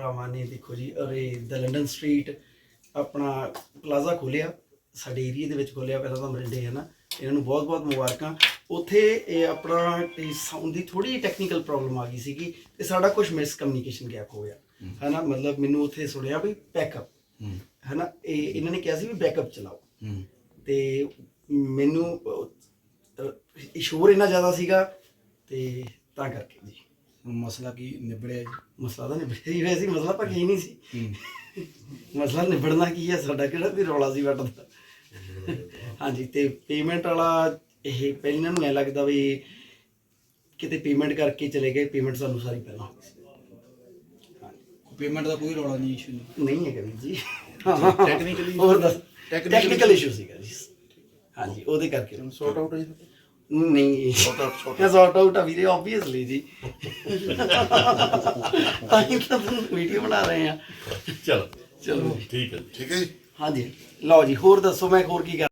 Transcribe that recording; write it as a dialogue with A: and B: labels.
A: ਭਰਾਵਾਂ ਨੇ ਦੇਖੋ ਜੀ ਅਰੇ ਦ ਲੰਡਨ ਸਟਰੀਟ ਆਪਣਾ ਪਲਾਜ਼ਾ ਖੋਲਿਆ ਸਾਡੇ ਏਰੀਆ ਦੇ ਵਿੱਚ ਖੋਲਿਆ ਪਹਿਲਾਂ ਤਾਂ ਮਰਿੰਡੇ ਹੈ ਨਾ ਇਹਨਾਂ ਨੂੰ ਬਹੁਤ ਬਹੁਤ ਮੁਬਾਰਕਾਂ। ਉੱਥੇ ਇਹ ਆਪਣਾ ਸਾਊਂਡ ਦੀ ਥੋੜੀ ਟੈਕਨੀਕਲ ਪ੍ਰੋਬਲਮ ਆ ਗਈ ਸੀਗੀ ਤੇ ਸਾਡਾ ਕੁਝ ਮਿਸ ਕਮਿਊਨੀਕੇਸ਼ਨ ਗੈਪ ਹੋ ਗਿਆ। ਹੈ। ਨਾ ਮਤਲਬ ਮੈਨੂੰ ਉੱਥੇ ਸੁਣਿਆ ਵੀ ਬੈਕਅਪ
B: ਹੂੰ।
A: ਨਾ ਇਹ ਇਹਨਾਂ ਨੇ ਕਿਹਾ ਸੀ ਵੀ ਬੈਕਅਪ ਚਲਾਓ। ਤੇ ਮੈਨੂੰ ਸ਼ੋਰ ਇੰਨਾ ਜ਼ਿਆਦਾ ਸੀਗਾ ਤੇ ਤਾਂ ਕਰਕੇ ਜੀ।
B: ਮਸਲਾ ਕੀ ਨਿਬੜਿਆ ਜੀ?
A: ਮਸਲਾ ਤਾਂ ਨਿਬੜਿਆ ਹੀ ਹੋਇਆ ਸੀ ਮਸਲਾ ਤਾਂ ਕੀ ਨਹੀਂ ਸੀ।
B: ਹੂੰ।
A: ਮਸਲਾ ਨਿਬੜਨਾ ਕੀ ਹੈ ਸਾਡਾ ਕਿਹੜਾ ਵੀ ਰੌਲਾ ਸੀ ਵੱਟ ਦਾ? ਹਾਂਜੀ ਤੇ ਪੇਮੈਂਟ ਵਾਲਾ ਇਹ ਪਹਿਲਾਂ ਨੂੰ ਐ ਲੱਗਦਾ ਵੀ ਕਿਤੇ ਪੇਮੈਂਟ ਕਰਕੇ ਚਲੇ ਗਏ ਪੇਮੈਂਟ ਸਾਨੂੰ ਸਾਰੀ ਪਹਿਲਾਂ ਹੋ
B: ਪੇਮੈਂਟ ਦਾ ਕੋਈ ਰੌਲਾ ਨਹੀਂ ਇਸ਼ੂ ਨਹੀਂ।
A: ਹੈ ਕਵੀ ਜੀ।
B: Technically-
A: ਹੋਰ ਟੈਕਨੀਕਲ ਇਸ਼ੂ ਸੀਗਾ ਜੀ। ਹਾਂਜੀ ਉਹਦੇ ਕਰਕੇ।
B: ਸੌਟ ਆਊਟ ਹੈ
A: ਨਹੀਂ।
B: out, sort
A: ਸੌਟ ਆਊਟ ਆ ਵੀਰੇ ਆਬਵੀਅਸਲੀ ਜੀ। ਤਾਂ ਹੀ ਤਾਂ ਵੀਡੀਓ ਬਣਾ ਰਹੇ ਆ।
C: ਚਲੋ।
A: ਚਲੋ।
C: ਠੀਕ ਹੈ।
D: ਠੀਕ ਹੈ ਜੀ।
A: ਹਾਂਜੀ। ਲਓ ਜੀ ਹੋਰ ਦੱਸੋ ਮੈਂ ਹੋਰ ਕੀ ਕਰ